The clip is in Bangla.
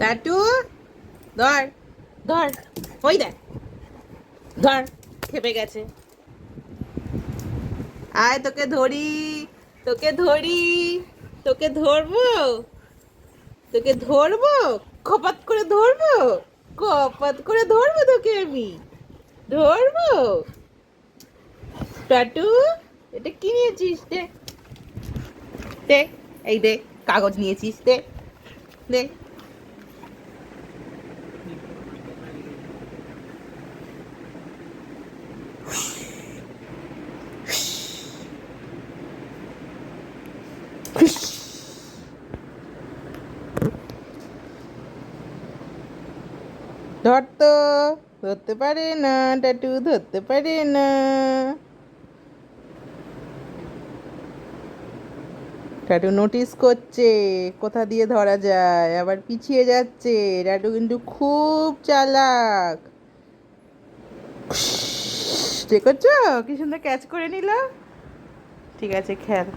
টাটু ধর। ধর। ওই দেখ। ধর। খেপে গেছে। আয় তোকে ধরি তোকে ধরি তোকে ধরবো তোকে ধরবো খপাত করে ধরবো কপাত করে ধরবো তোকে আমি। ধরবো। টাটু এটা কি নিয়েছিস? দে। দে এই দে কাগজ নিয়েছিস দে। দে। ধরতো, ধরতে পারে না টাটু ধরতে পারে না। টাটু নোটিস করছে, কোথা দিয়ে ধরা যায়, আবার পিছিয়ে যাচ্ছে। টাটু কিন্তু খুব চালাক। করছ? কি সুন্দর ক্যাচ করে নিল? ঠিক আছে খেয়াল